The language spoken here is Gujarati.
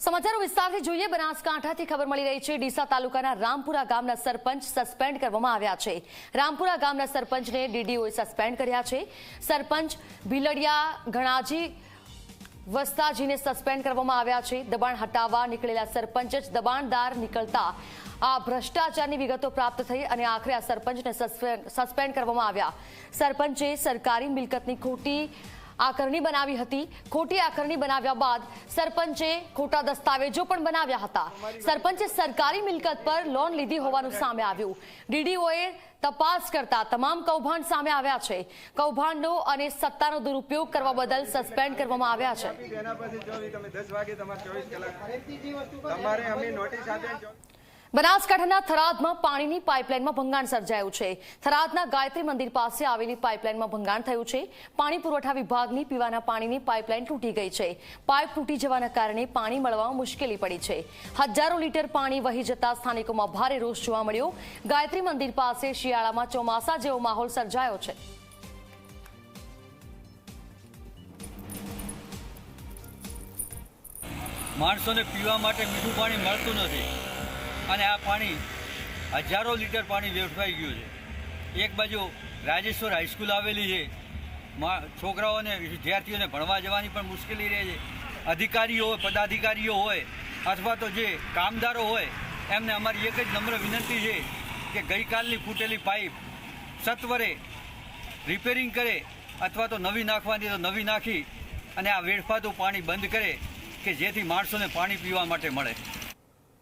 સમાચારો વિસ્તારથી જોઈએ, બનાસકાંઠાથી ખબર મળી રહી છે, ડીસા તાલુકાના રામપુરા ગામના સરપંચ સસ્પેન્ડ કરવામાં આવ્યા છે. રામપુરા ગામના સરપંચને ડીડીઓએ સસ્પેન્ડ કર્યા છે. સરપંચ ભીલડિયા ઘણાજી વસ્તાજીને સસ્પેન્ડ કરવામાં આવ્યા છે. દબાણ હટાવવા નીકળેલા સરપંચ જ દબાણદાર નીકળતા આ ભ્રષ્ટાચારની વિગતો પ્રાપ્ત થઈ અને આખરે આ સરપંચને સસ્પેન્ડ કરવામાં આવ્યા. સરપંચે સરકારી મિલકતની ખોટી આકરણી બનાવી હતી. ખોટી આકરણી બનાવ્યા બાદ સરપંચે ખોટા દસ્તાવેજો પણ બનાવ્યા હતા. સરપંચે સરકારી મિલકત પર લોન લીધી હોવાનું સામે આવ્યું. ડીડીઓએ તપાસ કરતા તમામ કૌભાંડ સામે આવ્યા છે. કૌભાંડો અને સત્તાનો દુરુપયોગ કરવા બદલ સસ્પેન્ડ કરવામાં આવ્યા છે. બનાસકાંઠાના થરાદમાં પાણીની પાઇપલાઇનમાં ભંગાણ સર્જાયું છે. થરાદના ગાયત્રી મંદિર પાસે આવેલી પાઇપલાઇનમાં ભંગાણ થયું છે. પાણી પુરવઠા વિભાગની પીવાના પાણીની પાઇપલાઇન તૂટી ગઈ છે. પાઇપ તૂટી જવાના કારણે પાણી મળવામાં મુશ્કેલી પડી છે. હજારો લીટર પાણી વહી જતા સ્થાનિકોમાં ભારે રોષ જોવા મળ્યો. ગાયત્રી મંદિર પાસે શિયાળામાં ચોમાસા જેવો માહોલ સર્જાયો છે. માણસોને પીવા માટે મીઠું પાણી મળતું નથી. અને આ પાણી હજારો લીટર પાણી વેઠવાઈ ગયું છે. એક બાજુ રાજેશ્વર હાઈસ્કૂલ આવેલી છે. છોકરાઓને, વિદ્યાર્થીઓને ભણવા જવાની પણ મુશ્કેલી રહે છે. અધિકારીઓ હોય પદાધિકારીઓ હોય અથવા તો જે કામદારો હોય, એમને અમારી એક જ નમ્ર વિનંતી છે કે ગઈકાલની ફૂટેલી પાઇપ સત્વરે રિપેરિંગ કરે અથવા તો નવી નાખવાની, તો નવી નાખી અને આ વેડફાતું પાણી બંધ કરે કે જેથી માણસોને પાણી પીવા માટે મળે.